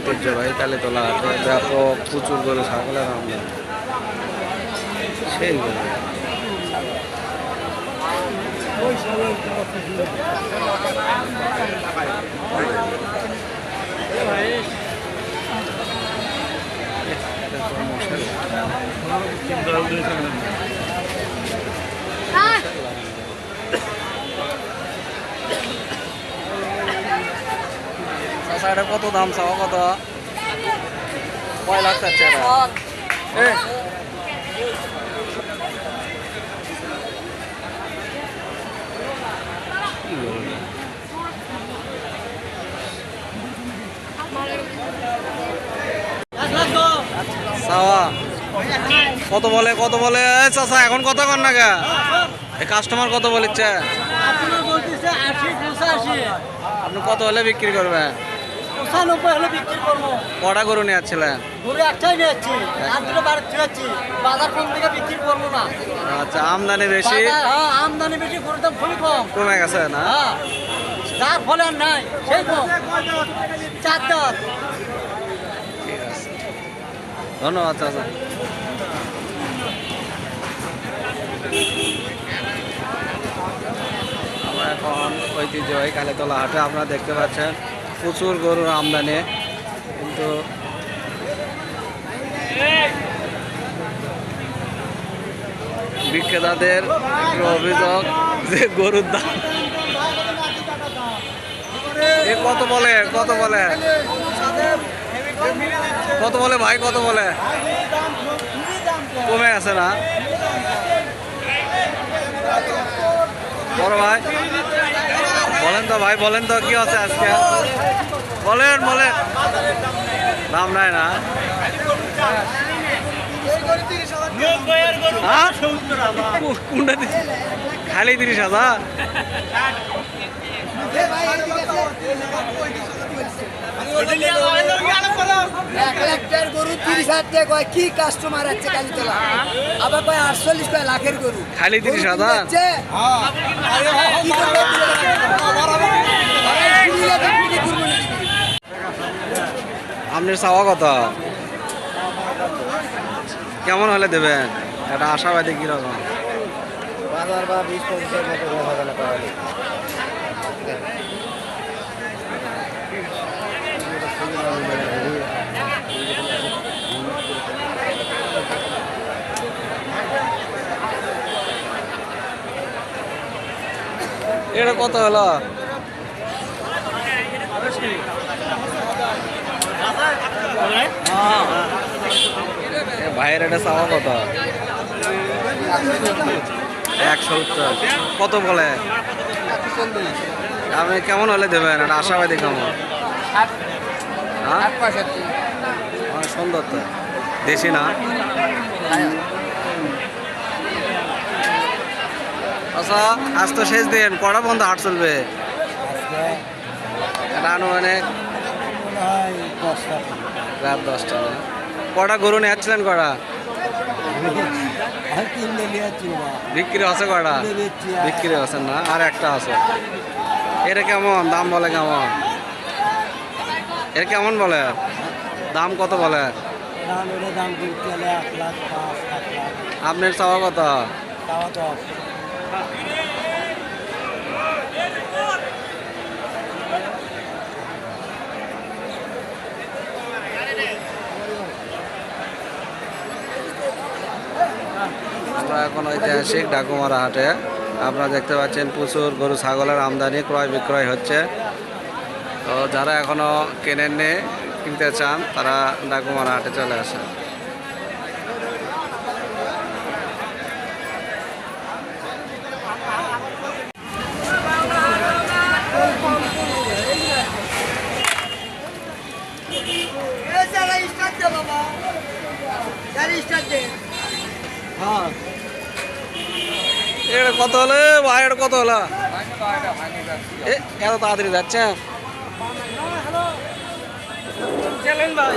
ঐতিহ্যবাহী কালীতলা হাটে ব্যাপক প্রচুর গরু ছাগলের আমদানি সেই গরু এটা চাচা এটা কত দাম চাও কত? কয় লাখ চাচ্ছে কত বলে কত বলে? চাচা এখন কত কর না গা কাস্টমার কত বলেছে আপনি কত হলে বিক্রি করবেন? পঁচানব্বই হলে বিক্রি করব। কটা গরু নিয়ে যাচ্ছিলেন ঘুরে একটাই নিয়েছি আর দুটো বাড়ি ছেড়েছি বাজার কোন থেকে বিক্রি করব না। আচ্ছা আমদানি বেশি? হ্যাঁ আমদানি বেশি গরুর দাম খুবই কম। কমে গেছে না? হ্যাঁ ফলে আর নাই সেই কম। চার আছে। ধন্যবাদ চাচা। আমরা এখন ঐতিহ্যবাহী কালীতলা হাটে আপনারা দেখতে পাচ্ছেন। প্রচুর গরুর আমদানি। কিন্তু বিক্রেতাদের অভিযোগ যে গরুর দাম। এ কত বলে? কত বলে? কত বলে ভাই? কত বলে? কমে আছে না? বড় ভাই? বলেন তো ভাই বলেন তো কি আছে আজকে? বলেন বলেন। দাম নাই না? হ্যাঁ? খালি তিরিশ হাজার? কি কাস্টমার আছে আবার কয় আটচল্লিশ কয় লাখের গরু খালি তিরিশ হাজার কিনতে যাচ্ছে? কি করবে? কিনলে তো বিক্রি করব না। আপনার চাওয়া কত কেমন হলে দেবেন? এটা আশাবাদী কীরকম? বাজার বা বিশ পঁচিশের মতো এটা কত হলো? ভাইয়ের এটা চাওয়া কত? এক সত্তর কত বলে? আপনি কেমন হলে দেবেন? এটা আশাবাদী কেমন? সুন্দর তো। দেশি না? আচ্ছা আজ তো শেষ দিন। কটা বন্ধ হাট চলবে? এটা আনুমানিক রাত দশটা কটা গরু নিয়ে যাচ্ছিলেন কটা? বিক্রি আছে কটা? বিক্রি আছে না আর একটা আছে। এটা কেমন? দাম বলে কেমন? এর কেমন বলে? দাম কত বলে? আপনার চাওয়া কত? এখন ঐতিহাসিক ডাকুমারা হাটে। আপনারা দেখতে পাচ্ছেন প্রচুর গরু ছাগলের আমদানি ক্রয় বিক্রয় হচ্ছে। তো যারা এখনও কেনেননি কিনতে চান তারা ডাকুমারা হাটে চলে আসেন। এটা কত হলো? ভাই এটা কত হলো? এ এত তাড়াতাড়ি যাচ্ছে ভাই।